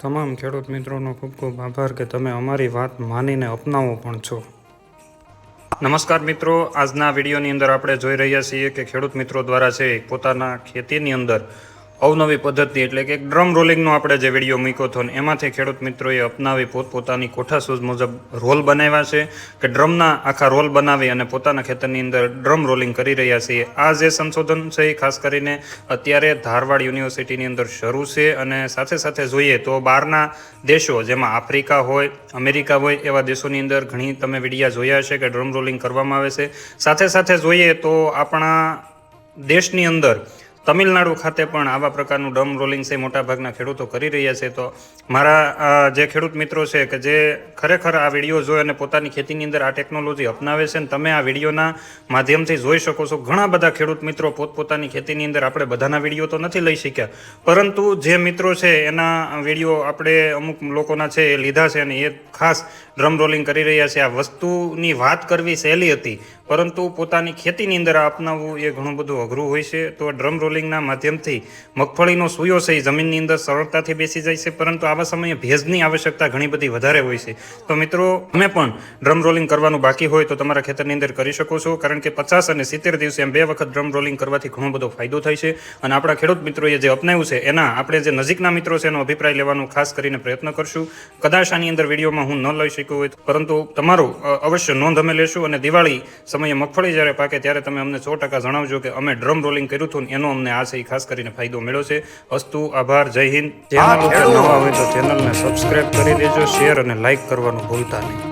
તમામ ખેડૂત મિત્રોનો ખૂબ ખૂબ આભાર કે તમે અમારી વાત માનીને અપનાવો પણ છો. નમસ્કાર મિત્રો, આજના વિડીયોની અંદર આપણે જોઈ રહ્યા છીએ કે ખેડૂત મિત્રો દ્વારા છે પોતાના ખેતીની અંદર અવનવી પદ્ધતિ એટલે કે ડ્રમ રોલિંગનો આપણે જે વીડિયો મૂક્યો હતો એમાંથી ખેડૂત મિત્રોએ અપનાવી પોતપોતાની કોઠા સૂઝ મુજબ રોલ બનાવ્યા છે કે ડ્રમના આખા રોલ બનાવી અને પોતાના ખેતરની અંદર ડ્રમ રોલિંગ કરી રહ્યા છીએ. આ જે સંશોધન છે એ ખાસ કરીને અત્યારે ધારવાડ યુનિવર્સિટીની અંદર શરૂ છે અને સાથે સાથે જોઈએ તો બહારના દેશો જેમાં આફ્રિકા હોય, અમેરિકા હોય, એવા દેશોની અંદર ઘણી તમે વિડીયા જોયા છે કે ડ્રમ રોલિંગ કરવામાં આવે છે. સાથે સાથે જોઈએ તો આપણા દેશની અંદર તમિલનાડુ ખાતે પણ આવા પ્રકારનું ડમ રોલિંગ છે, મોટાભાગના ખેડૂતો કરી રહ્યા છે. તો મારા જે ખેડૂત મિત્રો છે કે જે ખરેખર આ વીડિયો જોઈ અને પોતાની ખેતીની અંદર આ ટેકનોલોજી અપનાવે છે અને તમે આ વિડીયોના માધ્યમથી જોઈ શકો છો, ઘણા બધા ખેડૂત મિત્રો પોતપોતાની ખેતીની અંદર આપણે બધાના વીડિયો તો નથી લઈ શક્યા. પરંતુ જે મિત્રો છે, એના વીડિયો આપણે અમુક લોકોના છે એ લીધા છે અને એ ખાસ ડ્રમ રોલિંગ કરી રહ્યા છે. આ વસ્તુની વાત કરવી સહેલી હતી, પરંતુ પોતાની ખેતીની અંદર આ અપનાવવું એ ઘણું બધું અઘરું હોય છે. તો ડ્રમ રોલિંગના માધ્યમથી મગફળીનો સૂયો છે, એ જમીનની અંદર સરળતાથી બેસી જાય છે, પરંતુ આવા સમયે ભેજની આવશ્યકતા ઘણી બધી વધારે હોય છે. તો મિત્રો તમે પણ ડ્રમ રોલિંગ કરવાનું બાકી હોય તો તમારા ખેતરની અંદર કરી શકો છો, કારણ કે પચાસ અને સિત્તેર દિવસે એમ બે વખત ડ્રમ રોલિંગ કરવાથી ઘણો બધો ફાયદો થાય છે. અને આપણા ખેડૂત મિત્રોએ જે અપનાવ્યું છે, એના આપણે જે નજીકના મિત્રો છે, એનો અભિપ્રાય લેવાનો ખાસ કરીને પ્રયત્ન કરશું. કદાચ આની અંદર વિડીયોમાં હું ન લઈ શક્યો હોય પરંતુ તમારું અવશ્ય નોંધ અમે લેશું. અને દિવાળી સમયે મગફળી જ્યારે પાકે, ત્યારે તમે અમને સો ટકા જણાવજો કે અમે ડ્રમ રોલિંગ કર્યું હતું એનો અમને આ છે ખાસ કરીને ફાયદો મળ્યો છે. અસ્તુ આભાર જય હિન્દ. ચેનલ ઉપર નવા હોય તો ચેનલને સબસ્ક્રાઇબ કરી દેજો શેર અને લાઇક કરવાનું ભૂલતા નહીં.